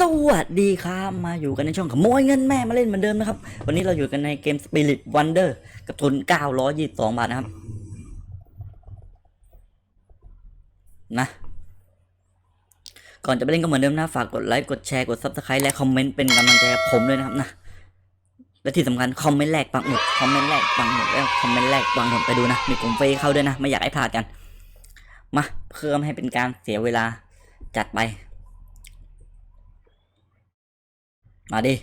สวัสดีครับ มาอยู่กันในช่องขโมยเงินแม่มาเล่นเหมือนเดิมนะครับ วันนี้เราอยู่กันในเกม Spirit Wonder กับทุน 922 บาทนะครับ นะ ก่อนจะไปเล่นก็เหมือนเดิมนะ ฝากกดไลค์ กดแชร์ กด Subscribe และคอมเมนต์เป็นกำลังใจให้ผมด้วยนะครับนะ และที่สำคัญคอมเมนต์แรกปังหมด คอมเมนต์แรกปังหมดแล้วคอมเมนต์แรกปังหมดไปดูนะ มีกลุ่มเฟซเข้าด้วยนะ ไม่อยากให้พลาดกัน มาเพิ่มให้เป็นการเสียเวลาจัดไป มาดิ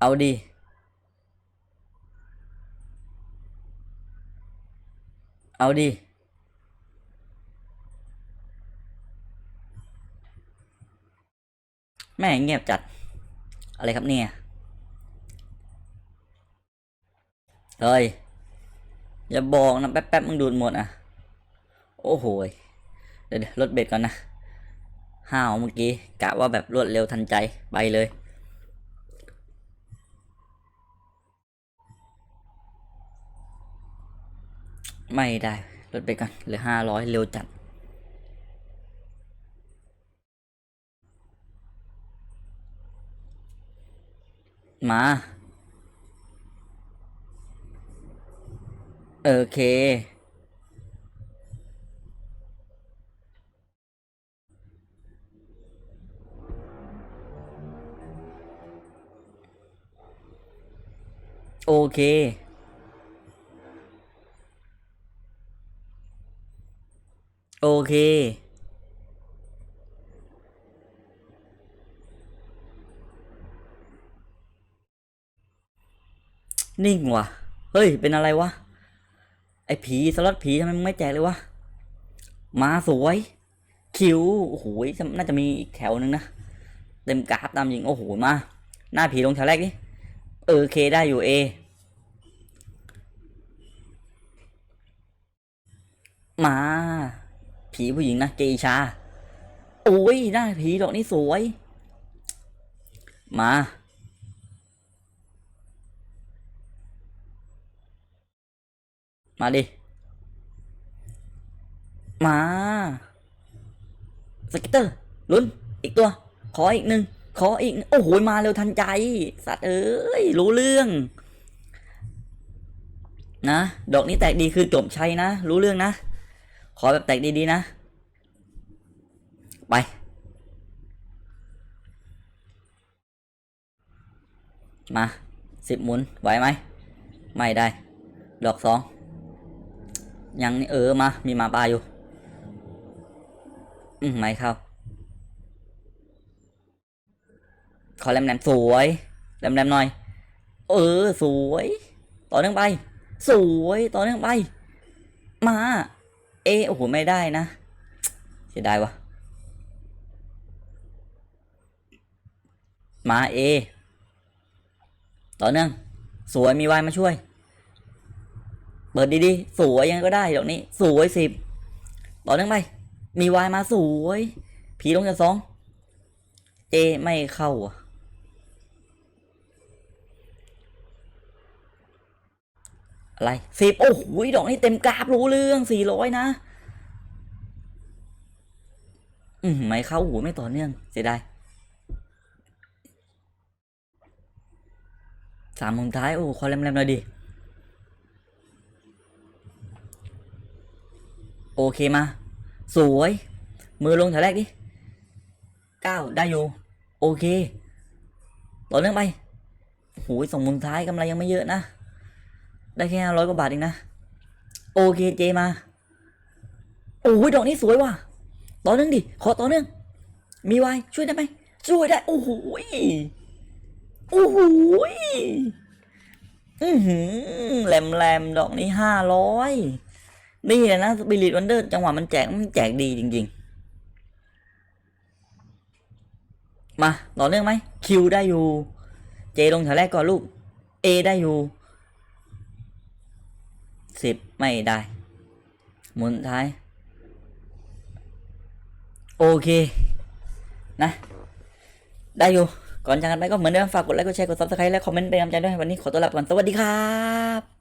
เอาดิ เอาดิ แม่เงียบจัด อะไรครับเนี่ย เฮ้ย อย่าบอกนะแป๊บๆมึงดูดหมดอะ โอ้โห เดี๋ยวๆลดเบ็ดก่อนนะ ห้าวเมื่อกี้กะว่าแบบรวดเร็วทันใจไปเลย ไม่ได้ลดไปก่อนเหลือห้าร้อยเร็วจัดมา โอเค โอเค โอเคนิ่งว่ะ เฮ้ย เป็นอะไรวะ ไอ้ผีสล็อตผีทำไมมึงไม่แจกเลยวะ มาสวย คิว โอ้โห น่าจะมีอีกแถวนึงนะ เต็มกราฟตามยิง โอ้โห มา หน้าผีลงแถวแรกดิ เออเคได้อยู่เอมา ผีผู้หญิงนะเกอิชา โอ้ยหน้าผีดอกนี้สวย มา มาดิ มา สกิตเตอร์ลุ้นอีกตัว ขออีกหนึ่ง ขออีก โอ้โห มาเร็วทันใจ สัตว์เอ้ย รู้เรื่อง นะ ดอกนี้แตกดีคือจบชัยนะ รู้เรื่องนะ ขอแบบแตกดีๆนะ ไป มาสิบหมุน ไหวไหม ไม่ได้ ดอกสอง ยังนี่เออมา มีมาป่าอยู่ อืมไม่เข้า ขอแรมแรมสวยแรมแรมหน่อย เออ สวย ต่อเนื่องไป สวยต่อเนื่องไป มา เอโอ้โหไม่ได้นะเสียดายวะมาเอต่อเนื่อง สวยมีวายมาช่วย เปิดดีๆ สวยยังไงก็ได้ดอกนี้ สวยสิบต่อเนื่องไป มีวายมาสวย ผีลงจากสอง เจไม่เข้าอะ อะไรสิบโอ้โหดอกนี้เต็มกราฟรู้เรื่องสี่ร้อยนะ อืมไม่เข้าหูไม่ต่อเนื่องเสียดายสามมงท้าย โอ้ขอแรมๆหน่อยดิ โอเคมา สวย มือลงแถวแรกดิเก้าได้อยู่ โอเค ต่อเนื่องไปโอ้ยส่งมุมท้ายกำไรยังไม่เยอะนะ ได้แค่ร้อยกว่าบาทเองนะ โอเคเจมา โอ้ยดอกนี้สวยว่ะ ต่อเนื่องดิ ขอต่อเนื่อง มีไวายช่วยได้ไหม ช่วยได้ โอ้โหโอ้โหอือหือแหลมแหลมดอกนี้ห้าร้อยนี่แหละนะสปิริตวันเดอร์จังหวะมันแจกมันแจกดีจริง ๆ มาต่อเนื่องไหมคิวได้อยู่ เจลงแถวแรกก่อนลูกเอได้อยู่ สิบไม่ได้ หมุนท้าย โอเค นะ ได้อยู่ ก่อนจากกันไปก็เหมือนเดิมฝากกดไลค์กดแชร์กดซับสไครต์และคอมเมนต์เป็นกำลังใจด้วยวันนี้ขอตัวลาไปก่อนสวัสดีครับ